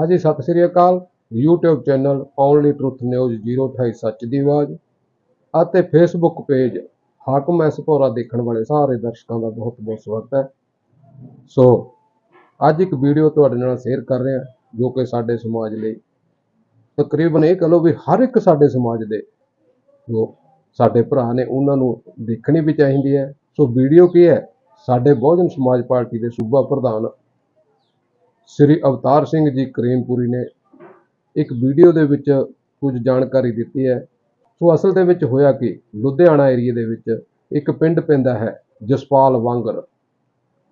ਹਾਂਜੀ ਸਤਿ ਸ੍ਰੀ ਅਕਾਲ। YouTube channel only truth news 028 ਸੱਚ ਦੀ ਆਵਾਜ਼ ਅਤੇ Facebook ਪੇਜ ਹਾਕਮ ਐਸਪੋਰਾ ਦੇਖਣ ਵਾਲੇ ਸਾਰੇ ਦਰਸ਼ਕਾਂ ਦਾ ਬਹੁਤ ਬਹੁਤ ਸਵਾਗਤ ਹੈ। ਸੋ ਅੱਜ ਇੱਕ ਵੀਡੀਓ ਤੁਹਾਡੇ ਨਾਲ ਸ਼ੇਅਰ ਕਰ ਰਿਹਾ, ਜੋ ਕਿ ਸਾਡੇ ਸਮਾਜ ਲਈ ਤਕਰੀਬਨ ਇਹ ਕਹ ਲਓ ਵੀ ਹਰ ਇੱਕ ਸਾਡੇ ਸਮਾਜ ਦੇ ਜੋ ਸਾਡੇ ਭਰਾ ਨੇ, ਉਹਨਾਂ ਨੂੰ ਦੇਖਣੀ ਵੀ ਚਾਹੀਦੀ ਹੈ। ਸੋ ਵੀਡੀਓ ਕੀ ਹੈ? ਸਾਡੇ ਬਹੁਜਨ ਸਮਾਜ ਪਾਰਟੀ ਦੇ ਸੂਬਾ ਪ੍ਰਧਾਨ ਸ੍ਰੀ ਅਵਤਾਰ ਸਿੰਘ ਜੀ ਕਰੀਮਪੁਰੀ ਨੇ ਇੱਕ ਵੀਡੀਓ ਦੇ ਵਿੱਚ ਕੁਝ ਜਾਣਕਾਰੀ ਦਿੱਤੀ ਹੈ। ਸੋ ਅਸਲ ਦੇ ਵਿੱਚ ਹੋਇਆ ਕਿ? ਲੁਧਿਆਣਾ ਏਰੀਆ ਦੇ ਵਿੱਚ ਇੱਕ ਪਿੰਡ ਪੈਂਦਾ ਹੈ, ਜਸਪਾਲ ਵਾਂਗਰ।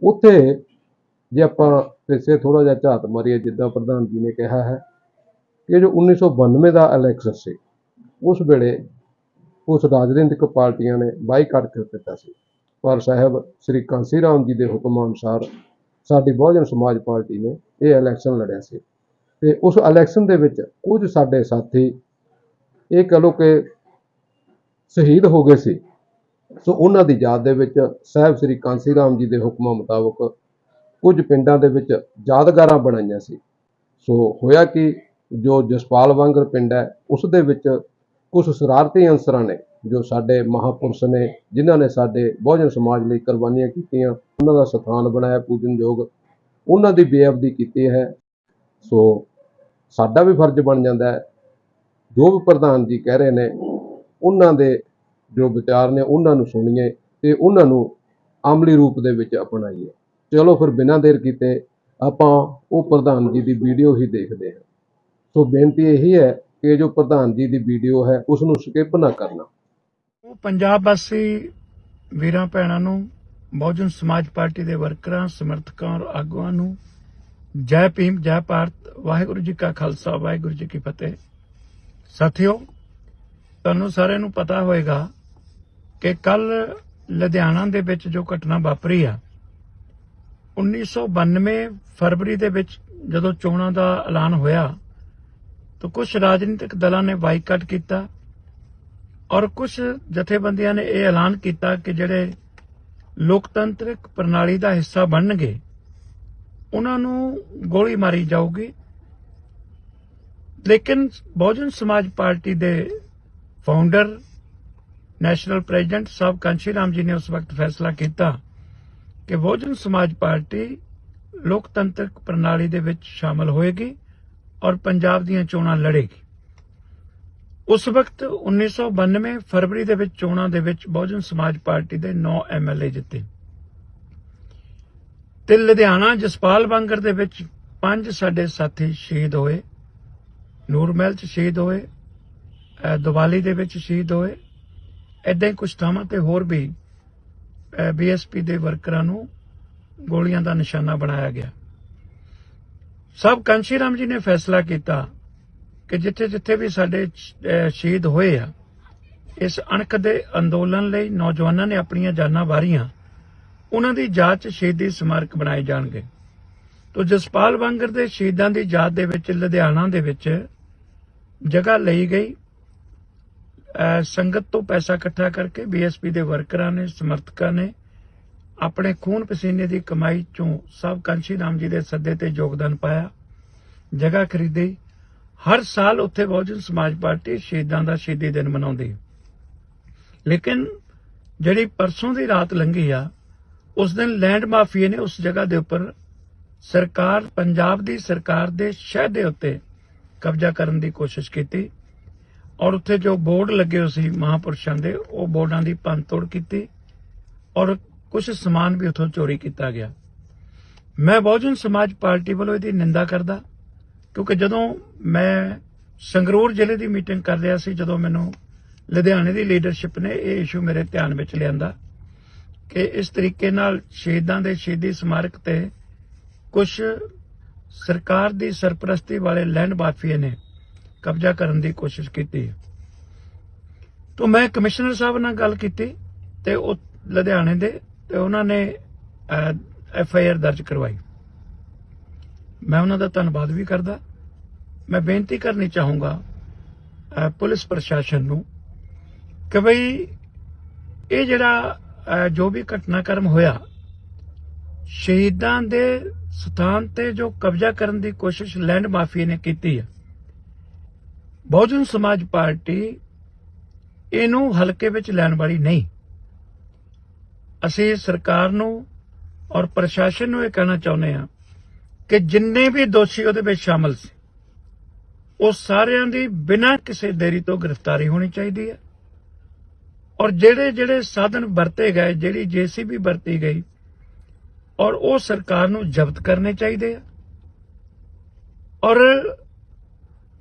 ਉੱਥੇ ਜੇ ਆਪਾਂ ਪਿੱਛੇ ਥੋੜਾ ਜਿਹਾ ਝਾਤ ਮਾਰੀਏ, ਜਿੱਦਾਂ ਪ੍ਰਧਾਨ ਜੀ ਨੇ ਕਿਹਾ ਹੈ ਕਿ ਜੋ 1992 ਦਾ ਇਲੈਕਸ਼ਨ ਸੀ, ਉਸ ਵੇਲੇ ਉਸ ਰਾਜਨੀਤਿਕ ਪਾਰਟੀਆਂ ਨੇ ਬਾਈਕਾਟ ਕਰ ਦਿੱਤਾ ਸੀ। ਪਰ ਸਾਹਿਬ, ਸ੍ਰੀ ਕਾਂਸੀ ਰਾਮ ਜੀ ਦੇ ਹੁਕਮ ਅਨੁਸਾਰ ਸਾਡੀ ਬਹੁਜਨ ਸਮਾਜ ਪਾਰਟੀ ਨੇ ਇਹ ਇਲੈਕਸ਼ਨ ਲੜਿਆ ਸੀ। ਤੇ ਉਸ ਇਲੈਕਸ਼ਨ ਦੇ ਵਿੱਚ ਕੁਝ ਸਾਡੇ ਸਾਥੀ ਇਹ ਕਹ ਲਓ ਕਿ ਸ਼ਹੀਦ ਹੋ ਗਏ ਸੀ। ਸੋ ਉਹਨਾਂ ਦੀ ਯਾਦ ਦੇ ਵਿੱਚ ਸਾਹਿਬ ਸ੍ਰੀ ਕਾਂਸੀ ਰਾਮ ਜੀ ਦੇ ਹੁਕਮਾਂ ਮੁਤਾਬਕ ਕੁਝ ਪਿੰਡਾਂ ਦੇ ਵਿੱਚ ਯਾਦਗਾਰਾਂ ਬਣਾਈਆਂ ਸੀ। ਸੋ ਹੋਇਆ ਕਿ, ਜੋ ਜਸਪਾਲ ਵਾਂਗਰ ਪਿੰਡ ਹੈ, ਉਸ ਦੇ ਵਿੱਚ ਕੁਝ ਸ਼ਰਾਰਤੀ ਅਨਸਰਾਂ ਨੇ ਜੋ ਸਾਡੇ ਮਹਾਪੁਰਸ਼ ਨੇ, ਜਿਨ੍ਹਾਂ ਨੇ ਸਾਡੇ ਬਹੁਜਨ ਸਮਾਜ ਲਈ ਕੁਰਬਾਨੀਆਂ ਕੀਤੀਆਂ, ਉਹਨਾਂ ਦਾ ਸਥਾਨ ਬਣਾਇਆ ਪੂਜਨਯੋਗ ਉਹਨਾਂ ਦੀ ਬੇਅਬਦੀ ਕੀਤੀ ਹੈ। ਸੋ ਸਾਡਾ ਵੀ ਫਰਜ਼ ਬਣ ਜਾਂਦਾ ਹੈ। ਜੋ ਵੀ ਪ੍ਰਧਾਨ ਜੀ ਕਹਿ ਰਹੇ ਨੇ, ਉਹਨਾਂ ਦੇ ਜੋ ਵਿਚਾਰ ਨੇ, ਉਹਨਾਂ ਨੂੰ ਸੁਣੀਏ ਤੇ ਉਹਨਾਂ ਨੂੰ ਅਮਲੀ ਰੂਪ ਦੇ ਵਿੱਚ ਅਪਣਾਈਏ। ਚਲੋ ਫਿਰ ਬਿਨਾਂ ਦੇਰ ਕੀਤੇ ਆਪਾਂ ਉਹ ਪ੍ਰਧਾਨ ਜੀ ਦੀ ਵੀਡੀਓ ਹੀ ਦੇਖਦੇ ਹਾਂ। ਸੋ ਬੇਨਤੀ ਇਹੀ ਹੈ ਕਿ ਜੋ ਪ੍ਰਧਾਨ ਜੀ ਦੀ ਵੀਡੀਓ ਹੈ ਉਸ ਨੂੰ ਸਕਿਪ ਨਾ ਕਰਨਾ। ਉਹ ਪੰਜਾਬ ਵਾਸੀ ਵੀਰਾਂ ਭੈਣਾਂ ਨੂੰ, ਬਹੁਜਨ ਸਮਾਜ ਪਾਰਟੀ ਦੇ ਵਰਕਰਾਂ, ਸਮਰਥਕਾਂ ਔਰ ਆਗੂਆਂ ਨੂੰ ਜੈ ਭੀਮ, ਜੈ ਭਾਰਤ, ਵਾਹਿਗੁਰੂ ਜੀ ਕਾ ਖਾਲਸਾ, ਵਾਹਿਗੁਰੂ ਜੀ ਕੀ ਫਤਿਹ। ਸਾਥੀਓ, ਤੁਹਾਨੂੰ ਸਾਰਿਆਂ ਨੂੰ ਪਤਾ ਹੋਵੇਗਾ ਕਿ ਕੱਲ ਲੁਧਿਆਣਾ ਦੇ ਵਿੱਚ ਜੋ ਘਟਨਾ ਵਾਪਰੀ ਆ 1992 ਫਰਵਰੀ ਦੇ ਵਿੱਚ ਜਦੋਂ ਚੋਣਾਂ ਦਾ ਐਲਾਨ ਹੋਇਆ, ਤਾਂ ਕੁਝ ਰਾਜਨੀਤਿਕ ਦਲਾਂ ਨੇ ਬਾਈਕਾਟ ਕੀਤਾ ਔਰ ਕੁਝ ਜਥੇਬੰਦੀਆਂ ਨੇ ਇਹ ਐਲਾਨ ਕੀਤਾ ਕਿ ਜਿਹੜੇ ਲੋਕਤੰਤਰਿਕ ਪ੍ਰਣਾਲੀ ਦਾ ਹਿੱਸਾ ਬਣਨਗੇ, ਉਹਨਾਂ ਨੂੰ ਗੋਲੀ ਮਾਰੀ ਜਾਊਗੀ। ਲੇਕਿਨ ਬਹੁਜਨ ਸਮਾਜ ਪਾਰਟੀ ਦੇ founder national president Sahib Kanshi Ram ji ਨੇ ਉਸ ਵਕਤ ਫੈਸਲਾ ਕੀਤਾ ਕਿ ਬਹੁਜਨ ਸਮਾਜ ਪਾਰਟੀ ਲੋਕਤੰਤਰਿਕ ਪ੍ਰਣਾਲੀ ਦੇ ਵਿੱਚ ਸ਼ਾਮਲ ਹੋਏਗੀ ਔਰ ਪੰਜਾਬ ਦੀਆਂ ਚੋਣਾਂ ਲੜੇਗੀ। ਉਸ ਵਕਤ 1992 ਫਰਵਰੀ ਦੇ ਵਿੱਚ ਚੋਣਾਂ ਦੇ ਵਿੱਚ ਬਹੁਜਨ ਸਮਾਜ ਪਾਰਟੀ ਦੇ 9 ਐਮਐਲਏ ਜਿੱਤੇ। ਤੇ ਲੁਧਿਆਣਾ ਜਸਪਾਲ ਬੰਗਰ ਦੇ ਵਿੱਚ ਪੰਜ ਸਾਡੇ ਸਾਥੀ ਸ਼ਹੀਦ ਹੋਏ ਨੂਰਮਹਿਲ ਚ ਸ਼ਹੀਦ ਹੋਏ ਦੀਵਾਲੀ ਦੇ ਵਿੱਚ ਸ਼ਹੀਦ ਹੋਏ ਐਦਾਂ ਹੀ ਕੁਝ ਥਾਵਾਂ ਤੇ ਹੋਰ ਵੀ ਬੀਐਸਪੀ ਦੇ ਵਰਕਰਾਂ ਨੂੰ ਗੋਲੀਆਂ ਦਾ ਨਿਸ਼ਾਨਾ ਬਣਾਇਆ ਗਿਆ। ਸਭ ਕਾਂਸ਼ੀ ਰਾਮ ਜੀ ਨੇ ਫੈਸਲਾ ਕੀਤਾ ਕਿ ਜਿੱਥੇ ਜਿੱਥੇ ਵੀ ਸਾਡੇ ਸ਼ਹੀਦ ਹੋਏ ਆ, ਇਸ ਅਣਖ ਦੇ ਅੰਦੋਲਨ ਲਈ ਨੌਜਵਾਨਾਂ ਨੇ ਆਪਣੀਆਂ ਜਾਨਾਂ ਵਾਰੀਆਂ। ਉਹਨਾਂ ਦੀ ਯਾਦ 'ਚ ਸ਼ਹੀਦੀ ਸਮਾਰਕ ਬਣਾਏ ਜਾਣਗੇ। ਤੋ ਜਸਪਾਲ ਵਾਂਗਰ ਦੇ ਸ਼ਹੀਦਾਂ ਦੀ ਯਾਦ ਦੇ ਵਿੱਚ, ਲੁਧਿਆਣਾ ਦੇ ਵਿੱਚ ਜਗ੍ਹਾ ਲਈ ਗਈ। ਸੰਗਤ ਤੋਂ ਪੈਸਾ ਇਕੱਠਾ ਕਰਕੇ ਬੀਐਸਪੀ ਦੇ ਵਰਕਰਾਂ ਨੇ, ਸਮਰਥਕਾਂ ਨੇ ਆਪਣੇ ਖੂਨ ਪਸੀਨੇ ਦੀ ਕਮਾਈ ਚੋਂ ਸਭ ਕਾਂਸ਼ੀ ਰਾਮ ਜੀ ਦੇ ਸੱਦੇ ਤੇ ਯੋਗਦਾਨ ਪਾਇਆ, ਜਗ੍ਹਾ ਖਰੀਦੀ। ਹਰ ਸਾਲ ਉੱਥੇ ਬਹੁਜਨ ਸਮਾਜ ਪਾਰਟੀ ਸ਼ਹੀਦਾਂ ਦਾ ਸ਼ਹੀਦੀ ਦਿਨ ਮਨਾਉਂਦੀ ਲੇਕਿਨ ਜਿਹੜੀ ਪਰਸੋਂ ਦੀ ਰਾਤ ਲੰਘੀ ਆ, ਉਸ ਦਿਨ ਲੈਂਡ ਮਾਫੀਏ ਨੇ ਉਸ ਜਗ੍ਹਾ ਦੇ ਉੱਪਰ ਸਰਕਾਰ, ਪੰਜਾਬ ਦੀ ਸਰਕਾਰ ਦੇ ਸ਼ਹਿਰ ਦੇ ਉੱਤੇ ਕਬਜ਼ਾ ਕਰਨ ਦੀ ਕੋਸ਼ਿਸ਼ ਕੀਤੀ ਔਰ ਉੱਥੇ ਜੋ ਬੋਰਡ ਲੱਗੇ ਹੋਏ ਸੀ ਮਹਾਪੁਰਸ਼ਾਂ ਦੇ, ਉਹ ਬੋਰਡਾਂ ਦੀ ਭੰਨਤੋੜ ਕੀਤੀ ਔਰ ਕੁਝ ਸਮਾਨ ਵੀ ਉਥੋਂ ਚੋਰੀ ਕੀਤਾ ਗਿਆ। ਮੈਂ ਬਹੁਜਨ ਸਮਾਜ ਪਾਰਟੀ ਵੱਲੋਂ ਇਹਦੀ ਨਿੰਦਾ ਕਰਦਾ। ਕਿਉਂਕਿ ਜਦੋਂ ਮੈਂ ਸੰਗਰੂਰ ਜ਼ਿਲ੍ਹੇ ਦੀ ਮੀਟਿੰਗ ਕਰ ਰਿਹਾ ਸੀ, ਜਦੋਂ ਮੈਨੂੰ ਲੁਧਿਆਣੇ ਦੀ ਲੀਡਰਸ਼ਿਪ ਨੇ ਇਹ ਇਸ਼ੂ ਮੇਰੇ ਧਿਆਨ ਵਿੱਚ ਲਿਆਂਦਾ ਕਿ ਇਸ ਤਰੀਕੇ ਨਾਲ ਸ਼ਹੀਦਾਂ ਦੇ ਸ਼ਹੀਦੀ ਸਮਾਰਕ ਤੇ ਕੁਝ ਸਰਕਾਰ ਦੀ ਸਰਪ੍ਰਸਤੀ ਵਾਲੇ ਲੈਂਡ ਮਾਫੀਏ ਨੇ ਕਬਜ਼ਾ ਕਰਨ ਦੀ ਕੋਸ਼ਿਸ਼ ਕੀਤੀ। ਹੈ ਤੋਂ ਮੈਂ ਕਮਿਸ਼ਨਰ ਸਾਹਿਬ ਨਾਲ ਗੱਲ ਕੀਤੀ ਤੇ ਉਹ ਲੁਧਿਆਣੇ ਦੇ ਤੇ ਉਹਨਾਂ ਨੇ ਐਫ ਆਈ ਆਰ ਦਰਜ ਕਰਵਾਈ। ਮੈਂ ਉਹਨਾਂ ਦਾ ਧੰਨਵਾਦ ਵੀ ਕਰਦਾ ਮੈਂ ਬੇਨਤੀ ਕਰਨੀ ਚਾਹੂੰਗਾ ਪੁਲਿਸ ਪ੍ਰਸ਼ਾਸਨ ਨੂੰ ਕਿ ਭਈ ਇਹ ਜਿਹੜਾ ਜੋ ਵੀ ਘਟਨਾਕ੍ਰਮ ਹੋਇਆ, ਸ਼ਹੀਦਾਂ ਦੇ ਸਥਾਨ ਤੇ ਜੋ ਕਬਜ਼ਾ ਕਰਨ ਦੀ ਕੋਸ਼ਿਸ਼ ਲੈਂਡ ਮਾਫੀਆ ਨੇ ਕੀਤੀ ਹੈ ਬਹੁਜਨ ਸਮਾਜ ਪਾਰਟੀ ਇਹਨੂੰ ਹਲਕੇ ਵਿੱਚ ਲੈਣ ਵਾਲੀ ਨਹੀਂ। ਅਸੀਂ ਸਰਕਾਰ ਨੂੰ ਔਰ ਪ੍ਰਸ਼ਾਸਨ ਨੂੰ ਇਹ ਕਹਿਣਾ ਚਾਹੁੰਦੇ ਹਾਂ ਕਿ ਜਿੰਨੇ ਵੀ ਦੋਸ਼ੀ ਉਹਦੇ ਵਿੱਚ ਸ਼ਾਮਲ ਸੀ ਉਹ ਸਾਰਿਆਂ ਦੀ ਬਿਨਾਂ ਕਿਸੇ ਦੇਰੀ ਤੋਂ ਗ੍ਰਿਫਤਾਰੀ ਹੋਣੀ ਚਾਹੀਦੀ ਹੈ। ਔਰ ਜਿਹੜੇ ਜਿਹੜੇ ਸਾਧਨ ਵਰਤੇ ਗਏ, ਜਿਹੜੀ ਜੀਸੀਬੀ ਵਰਤੀ ਗਈ, ਔਰ ਉਹ ਸਰਕਾਰ ਨੂੰ ਜ਼ਬਤ ਕਰਨੇ ਚਾਹੀਦੇ ਆ। ਔਰ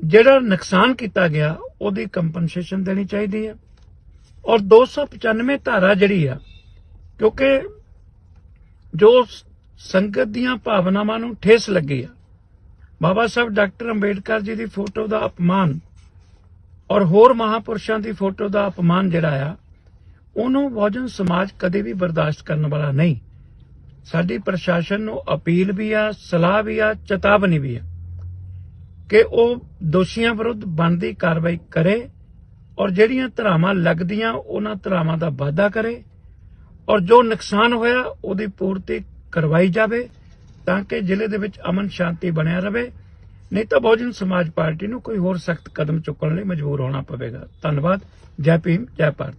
ਜਿਹੜਾ ਨੁਕਸਾਨ ਕੀਤਾ ਗਿਆ, ਉਹਦੀ ਕੰਪਨਸੇਸ਼ਨ ਦੇਣੀ ਚਾਹੀਦੀ ਹੈ। ਔਰ 295 ਧਾਰਾ ਜਿਹੜੀ ਆ, ਕਿਉਂਕਿ ਜੋ ਸੰਗਤ ਦੀਆਂ ਭਾਵਨਾਵਾਂ ਨੂੰ ਠੇਸ ਲੱਗੀ ਆ ਬਾਬਾ ਸਾਹਿਬ ਡਾਕਟਰ ਅੰਬੇਡਕਰ ਜੀ ਦੀ ਫੋਟੋ ਦਾ ਅਪਮਾਨ ਔਰ ਹੋਰ ਮਹਾਪੁਰਸ਼ਾਂ ਦੀ ਫੋਟੋ ਦਾ ਅਪਮਾਨ ਜਿਹੜਾ ਆ, ਉਹਨੂੰ ਬਹੁਜਨ ਸਮਾਜ ਕਦੇ ਵੀ ਬਰਦਾਸ਼ਤ ਕਰਨ ਵਾਲਾ ਨਹੀਂ। ਸਾਡੀ ਪ੍ਰਸ਼ਾਸਨ ਨੂੰ ਅਪੀਲ ਵੀ ਆ, ਸਲਾਹ ਵੀ ਆ, ਚੇਤਾਵਨੀ ਵੀ ਆ ਕਿ ਉਹ ਦੋਸ਼ੀਆਂ ਵਿਰੁੱਧ ਬਣਦੀ ਕਾਰਵਾਈ ਕਰੇ ਔਰ ਜਿਹੜੀਆਂ ਧਰਾਵਾਂ ਲੱਗਦੀਆਂ, ਉਹਨਾਂ ਧਰਾਵਾਂ ਦਾ ਵਾਅਦਾ ਕਰੇ ਔਰ ਜੋ ਨੁਕਸਾਨ ਹੋਇਆ, ਉਹਦੀ ਪੂਰਤੀ ਕਰਵਾਈ ਜਾਵੇ। ਤਾਂ ਕਿ ਜ਼ਿਲ੍ਹੇ ਦੇ ਵਿੱਚ ਅਮਨ ਸ਼ਾਂਤੀ ਬਣਿਆ ਰਹੇ ਨਹੀਂ ਤਾਂ ਬਹੁਜਨ ਸਮਾਜ ਪਾਰਟੀ ਨੂੰ ਕੋਈ ਹੋਰ ਸਖਤ ਕਦਮ ਚੁੱਕਣ ਲਈ ਮਜਬੂਰ ਹੋਣਾ ਪਵੇਗਾ। ਧੰਨਵਾਦ। ਜੈ ਭੀਮ, ਜੈ ਭਾਰਤ।